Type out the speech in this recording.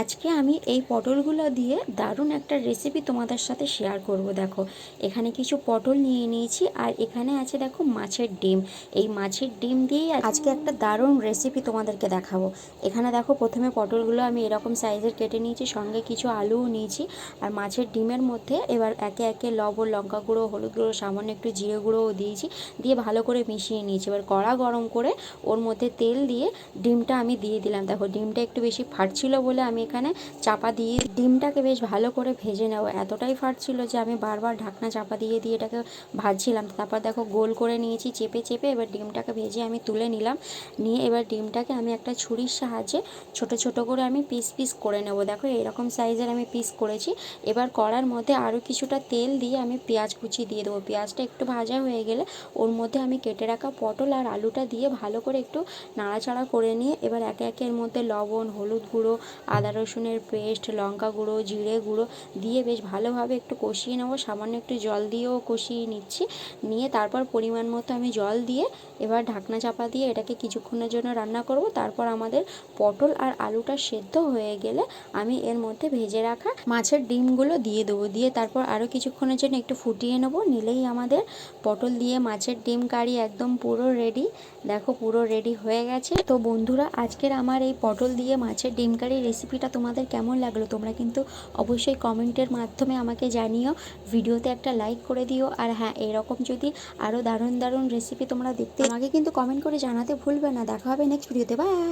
আজকে আমি এই পটলগুলো দিয়ে দারুণ একটা রেসিপি তোমাদের সাথে শেয়ার করব, দেখো। এখানে কিছু পটল নিয়ে নিয়েছি আর এখানে আছে, দেখো, মাছের ডিম। এই মাছের ডিম দিয়েই আজকে একটা দারুণ রেসিপি তোমাদেরকে দেখাবো। এখানে, দেখো, প্রথমে পটলগুলো আমি এরকম সাইজের কেটে নিয়েছি, সঙ্গে কিছু আলুও নিয়েছি। আর মাছের ডিমের মধ্যে এবার একে একে লবণ, লঙ্কা গুঁড়ো, হলুদ গুঁড়ো, সামান্য একটু জিরে গুঁড়োও দিয়েছি। দিয়ে ভালো করে মিশিয়ে নিয়েছি। এবার কড়া গরম করে ওর মধ্যে তেল দিয়ে ডিমটা আমি দিয়ে দিলাম। দেখো, ডিমটা একটু বেশি ফাটছিল বলে আমি এখানে চাপা দিয়ে ডিমটাকে বেশ ভালো করে ভেজে নেব। এতটাই ফাটছিল যে আমি বারবার ঢাকনা চাপা দিয়ে দিয়ে এটাকে ভাজছিলাম। তারপর দেখো গোল করে নিয়েছি, চেপে চেপে এবার ডিমটাকে ভেজে আমি তুলে নিলাম। নিয়ে এবার ডিমটাকে আমি একটা ছুরির সাহায্যে ছোট ছোট করে আমি পিস পিস করে নেব। দেখো এরকম সাইজের আমি পিস করেছি। এবার কড়ার মধ্যে আরও কিছুটা তেল দিয়ে আমি পেঁয়াজ কুচি দিয়ে দেবো। পেঁয়াজটা একটু ভাজা হয়ে গেলে ওর মধ্যে আমি কেটে রাখা পটল আর আলুটা দিয়ে ভালো করে একটু নাড়াচাড়া করে নিয়ে এবার একে একে এর মধ্যে লবণ, হলুদ গুঁড়ো, আদা রসুনের পেস্ট, লঙ্কা গুঁড়ো, জিরে গুঁড়ো দিয়ে বেশ ভালোভাবে একটু কষিয়ে নেব। সামান্য একটু জল দিয়েও কষিয়ে নিচ্ছি। নিয়ে তারপর পরিমাণ মতো আমি জল দিয়ে এবার ঢাকনা চাপা দিয়ে এটাকে কিছুক্ষণের জন্য রান্না করব। তারপর আমাদের পটল আর আলুটা সেদ্ধ হয়ে গেলে আমি এর মধ্যে ভেজে রাখা মাছের ডিমগুলো দিয়ে দেবো। দিয়ে তারপর আরও কিছুক্ষণের জন্য একটু ফুটিয়ে নেব। নিলেই আমাদের পটল দিয়ে মাছের ডিম কারি একদম পুরো রেডি। দেখো পুরো রেডি হয়ে গেছে। তো বন্ধুরা, আজকের আমার এই পটল দিয়ে মাছের ডিম কারি রেসিপিটা তোমাদের কেমন লাগল, তোমরা কিন্তু অবশ্যই কমেন্টের মাধ্যমে আমাকে জানিও, ভিডিওতে একটা লাইক করে দিও, আর হ্যাঁ এরকম যদি আরও দারুণ দারুণ রেসিপি তোমরা দেখতে আমাকে কিন্তু কমেন্ট করে জানাতে ভুলবে না, দেখা হবে নেক্সট ভিডিওতে বাই